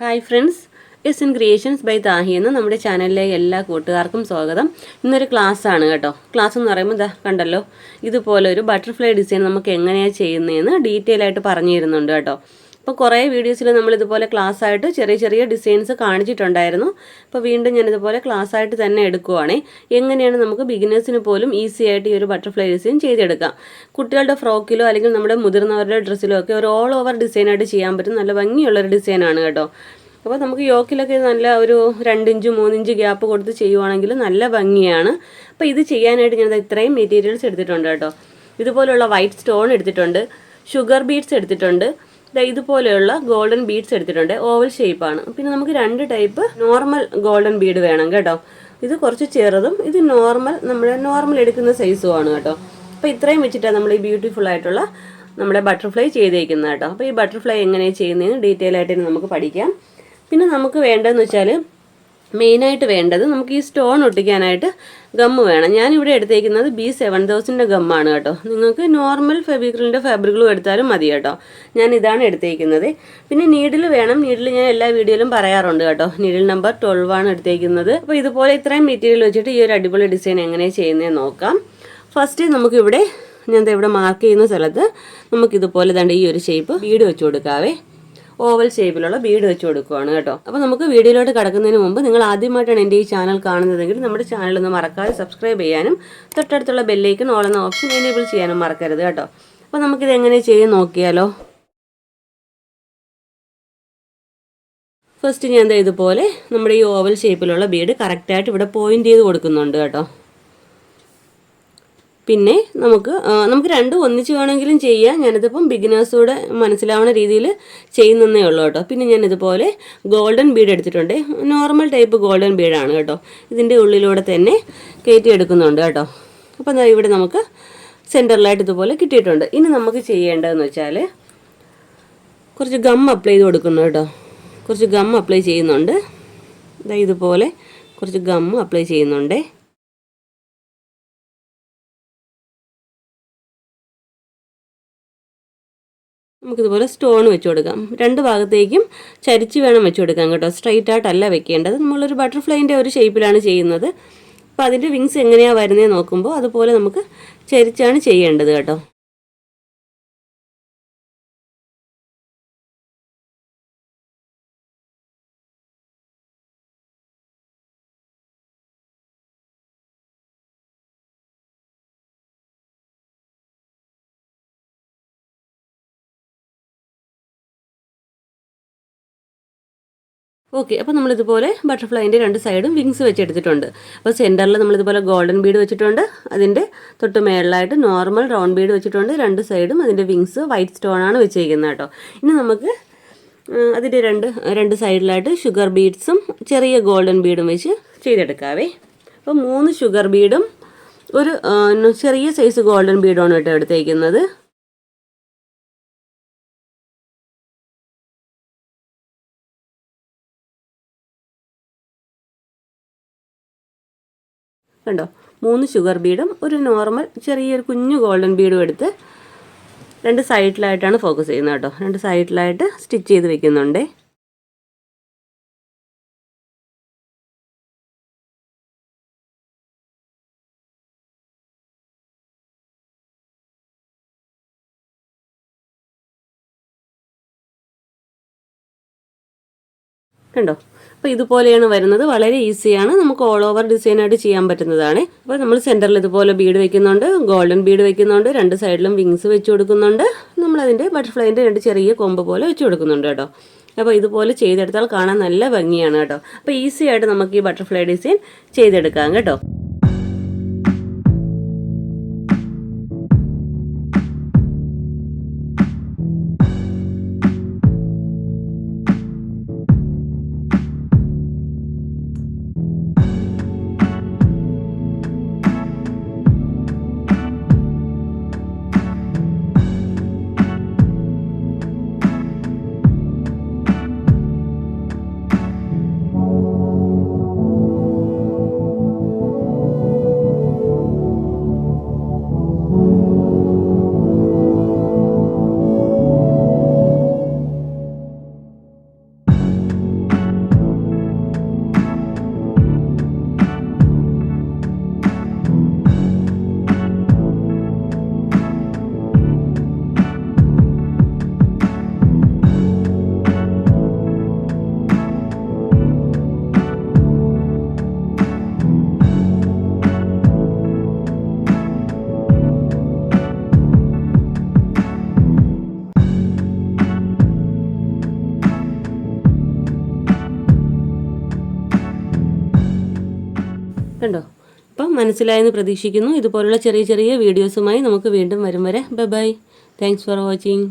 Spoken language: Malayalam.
Hi friends S in creations by Thahi എന്ന നമ്മുടെ ചാനലിലെ എല്ലാ കൂട്ടുകാർക്കും സ്വാഗതം. ഇന്നൊരു ക്ലാസ് ആണ് കേട്ടോ. ക്ലാസ് എന്ന് പറയുമ്പോൾ ഇതാ കണ്ടല്ലോ ഇതുപോലെ ഒരു ബട്ടർഫ്ലൈ ഡിസൈൻ നമുക്ക് എങ്ങനെയാണ് ചെയ്യുന്നതെന്ന് ഡീറ്റെയിൽ ആയിട്ട് പറഞ്ഞു തരുന്നുണ്ട് കേട്ടോ. അപ്പോൾ കുറേ വീഡിയോസിൽ നമ്മൾ ഇതുപോലെ ക്ലാസ് ആയിട്ട് ചെറിയ ചെറിയ ഡിസൈൻസ് കാണിച്ചിട്ടുണ്ടായിരുന്നു. അപ്പോൾ വീണ്ടും ഞാൻ ഇതുപോലെ ക്ലാസ് ആയിട്ട് തന്നെ എടുക്കുവാണേ. എങ്ങനെയാണ് നമുക്ക് ബിഗിനേഴ്സിന് പോലും ഈസി ആയിട്ട് ഈ ഒരു ബട്ടർഫ്ലൈ ഡിസൈൻ ചെയ്തെടുക്കാം? കുട്ടികളുടെ ഫ്രോക്കിലോ അല്ലെങ്കിൽ നമ്മുടെ മുതിർന്നവരുടെ ഡ്രസ്സിലോ ഒക്കെ ഒരു ഓൾ ഓവർ ഡിസൈനായിട്ട് ചെയ്യാൻ പറ്റും നല്ല ഭംഗിയുള്ളൊരു ഡിസൈനാണ് കേട്ടോ. അപ്പോൾ നമുക്ക് യോക്കിലൊക്കെ നല്ല ഒരു രണ്ടിഞ്ച് മൂന്നിഞ്ച് ഗ്യാപ്പ് കൊടുത്ത് ചെയ്യുവാണെങ്കിൽ നല്ല ഭംഗിയാണ്. അപ്പോൾ ഇത് ചെയ്യാനായിട്ട് ഞാൻ ഇത്രയും മെറ്റീരിയൽസ് എടുത്തിട്ടുണ്ട് കേട്ടോ. ഇതുപോലുള്ള വൈറ്റ് സ്റ്റോൺ എടുത്തിട്ടുണ്ട്. ഷുഗർ ബീഡ്സ് എടുത്തിട്ടുണ്ട്. ഇതുപോലെയുള്ള ഗോൾഡൻ ബീഡ്സ് എടുത്തിട്ടുണ്ട്. ഓവൽ ഷേപ്പാണ് പിന്നെ നമുക്ക് രണ്ട് ടൈപ്പ് നോർമൽ ഗോൾഡൻ ബീഡ് വേണം കേട്ടോ. ഇത് കുറച്ച് ചെറുതും ഇത് നോർമൽ നമ്മൾ നോർമൽ എടുക്കുന്ന സൈസുമാണ് കേട്ടോ. അപ്പോൾ ഇത്രയും വെച്ചിട്ടാണ് നമ്മൾ ഈ ബ്യൂട്ടിഫുൾ ആയിട്ടുള്ള നമ്മുടെ ബട്ടർഫ്ലൈ ചെയ്തേക്കുന്നത് കേട്ടോ. അപ്പോൾ ഈ ബട്ടർഫ്ലൈ എങ്ങനെയാണ് ചെയ്യുന്നതെന്ന് ഡീറ്റെയിൽ ആയിട്ട് നമുക്ക് പഠിക്കാം. പിന്നെ നമുക്ക് വേണ്ടതെന്ന് വെച്ചാൽ മെയിനായിട്ട് വേണ്ടത് നമുക്ക് ഈ സ്റ്റോൺ ഒട്ടിക്കാനായിട്ട് ഗമ്മ് വേണം. ഞാനിവിടെ എടുത്തേക്കുന്നത് ബി സെവൻ തൗസൻഡിന്റെ ഗമ്മാണ് കേട്ടോ. നിങ്ങൾക്ക് നോർമൽ ഫെബിക്രിലിന്റെ ഫാബ്രിക്കളും എടുത്താലും മതി കേട്ടോ. ഞാൻ ഇതാണ് എടുത്തേക്കുന്നത്. പിന്നെ നീഡിൽ വേണം. നീഡിൽ ഞാൻ എല്ലാ വീഡിയോയിലും പറയാറുണ്ട് കേട്ടോ. നീഡിൽ നമ്പർ ട്വൽവ് ആണ് എടുത്തേക്കുന്നത്. അപ്പോൾ ഇതുപോലെ ഇത്രയും മെറ്റീരിയൽ വെച്ചിട്ട് ഈ ഒരു അടിപൊളി ഡിസൈൻ എങ്ങനെ ചെയ്യുന്നതെന്ന് നോക്കാം. ഫസ്റ്റ് നമുക്കിവിടെ ഞാൻ ഇവിടെ മാർക്ക് ചെയ്യുന്ന സ്ഥലത്ത് നമുക്കിതുപോലെ തന്നെ ഈ ഒരു ഷേപ്പ് വീട് വെച്ച് കൊടുക്കാവേ. ഓവൽ ഷേപ്പിലുള്ള ബീഡ് വെച്ച് കൊടുക്കുവാണ് കേട്ടോ. അപ്പോൾ നമുക്ക് വീഡിയോയിലോട്ട് കടക്കുന്നതിന് മുമ്പ് നിങ്ങൾ ആദ്യമായിട്ടാണ് എന്റെ ഈ ചാനൽ കാണുന്നതെങ്കിൽ നമ്മുടെ ചാനൽ ഒന്ന് മറക്കാതെ സബ്സ്ക്രൈബ് ചെയ്യാനും തൊട്ടടുത്തുള്ള ബെല്ലേക്കൻ ഓൾ എന്ന ഓപ്ഷൻ എനേബിൾ ചെയ്യാനും മറക്കരുത് കേട്ടോ. അപ്പോൾ നമുക്കിത് എങ്ങനെ ചെയ്യും നോക്കിയാലോ? ഫസ്റ്റ് ഞാൻ ഇതുപോലെ നമ്മുടെ ഈ ഓവൽ ഷേപ്പിലുള്ള ബീഡ് കറക്റ്റായിട്ട് ഇവിടെ പോയിന്റ് ചെയ്ത് കൊടുക്കുന്നുണ്ട് കേട്ടോ. പിന്നെ നമുക്ക് നമുക്ക് രണ്ടും ഒന്നിച്ച് വേണമെങ്കിലും ചെയ്യാം. ഞാനിതിപ്പം ബിഗിനേഴ്സോടെ മനസ്സിലാവുന്ന രീതിയിൽ ചെയ്യുന്നതേ ഉള്ളൂ കേട്ടോ. പിന്നെ ഞാൻ ഇതുപോലെ ഗോൾഡൻ ബീഡ് എടുത്തിട്ടുണ്ട് നോർമൽ ടൈപ്പ് ഗോൾഡൻ ബീഡാണ് കേട്ടോ. ഇതിന്റെ ഉള്ളിലൂടെ തന്നെ കയറ്റി എടുക്കുന്നുണ്ട് കേട്ടോ. അപ്പം ഇവിടെ നമുക്ക് സെന്ററിലായിട്ട് ഇതുപോലെ കിട്ടിയിട്ടുണ്ട്. ഇനി നമുക്ക് ചെയ്യേണ്ടതെന്ന് വെച്ചാൽ കുറച്ച് ഗം അപ്ലൈ ചെയ്ത് കൊടുക്കുന്നു കേട്ടോ. കുറച്ച് ഗം അപ്ലൈ ചെയ്യുന്നുണ്ട്. ഇതാ ഇതുപോലെ കുറച്ച് ഗം അപ്ലൈ ചെയ്യുന്നുണ്ടേ. നമുക്കിതുപോലെ സ്റ്റോൺ വെച്ച് കൊടുക്കാം. രണ്ട് ഭാഗത്തേക്കും ചരിച്ച് വേണം വെച്ച് കൊടുക്കാം കേട്ടോ. സ്ട്രൈറ്റ് ആയിട്ടല്ല വെക്കേണ്ടത്. നമ്മളൊരു ബട്ടർഫ്ലൈന്റെ ഒരു ഷേപ്പിലാണ് ചെയ്യുന്നത്. അപ്പോൾ അതിന്റെ വിങ്സ് എങ്ങനെയാണ് വരുന്നത് നോക്കുമ്പോൾ അതുപോലെ നമുക്ക് ചരിച്ചാണ് ചെയ്യേണ്ടത് കേട്ടോ. ഓക്കെ അപ്പോൾ നമ്മളിതുപോലെ ബട്ടർഫ്ലൈന്റെ രണ്ട് സൈഡും വിങ്സ് വെച്ചെടുത്തിട്ടുണ്ട്. അപ്പോൾ സെന്ററിൽ നമ്മളിതുപോലെ ഗോൾഡൻ ബീഡ് വെച്ചിട്ടുണ്ട്. അതിന്റെ തൊട്ട് മേളിലായിട്ട് നോർമൽ റൗണ്ട് ബീഡ് വെച്ചിട്ടുണ്ട്. രണ്ട് സൈഡും അതിന്റെ വിങ്സ് വൈറ്റ് സ്റ്റോൺ ആണ് വെച്ചിരിക്കുന്നത് കേട്ടോ. ഇനി നമുക്ക് അതിന്റെ രണ്ട് രണ്ട് സൈഡിലായിട്ട് ഷുഗർ ബീഡ്സും ചെറിയ ഗോൾഡൻ ബീഡും വെച്ച് ചെയ്തെടുക്കാവേ. അപ്പോൾ മൂന്ന് ഷുഗർ ബീഡും ഒരു ചെറിയ സൈസ് ഗോൾഡൻ ബീഡാണ് കേട്ടോ എടുത്തേക്കുന്നത്. കണ്ടോ? മൂന്ന് ഷുഗർ ബീഡും ഒരു നോർമൽ ചെറിയൊരു കുഞ്ഞു ഗോൾഡൻ ബീഡും എടുത്ത് രണ്ട് സൈഡിലായിട്ടാണ് ഫോക്കസ് ചെയ്യുന്നത് കേട്ടോ. രണ്ട് സൈഡിലായിട്ട് സ്റ്റിച്ച് ചെയ്ത് വെക്കുന്നുണ്ടേ. കണ്ടോ? അപ്പോൾ ഇതുപോലെയാണ് വരുന്നത്. വളരെ ഈസിയാണ്. നമുക്ക് ഓൾ ഓവർ ഡിസൈനായിട്ട് ചെയ്യാൻ പറ്റുന്നതാണ്. അപ്പോൾ നമ്മൾ സെന്ററിൽ ഇതുപോലെ ബീഡ് വെക്കുന്നുണ്ട്. ഗോൾഡൻ ബീഡ് വെക്കുന്നുണ്ട്. രണ്ട് സൈഡിലും വിങ്സ് വെച്ച് കൊടുക്കുന്നുണ്ട്. നമ്മളതിന്റെ ബട്ടർഫ്ലൈന്റെ രണ്ട് ചെറിയ കൊമ്പ് പോലെ വെച്ച് കൊടുക്കുന്നുണ്ട് കേട്ടോ. അപ്പോൾ ഇതുപോലെ ചെയ്തെടുത്താൽ കാണാൻ നല്ല ഭംഗിയാണ് കേട്ടോ. അപ്പോൾ ഈസി ആയിട്ട് നമുക്ക് ഈ ബട്ടർഫ്ലൈ ഡിസൈൻ ചെയ്തെടുക്കാം കേട്ടോ. കണ്ടോ? അപ്പം മനസ്സിലായെന്ന് പ്രതീക്ഷിക്കുന്നു. ഇതുപോലുള്ള ചെറിയ ചെറിയ വീഡിയോസുമായി നമുക്ക് വീണ്ടും വരും വരെ. Bye bye thanks for watching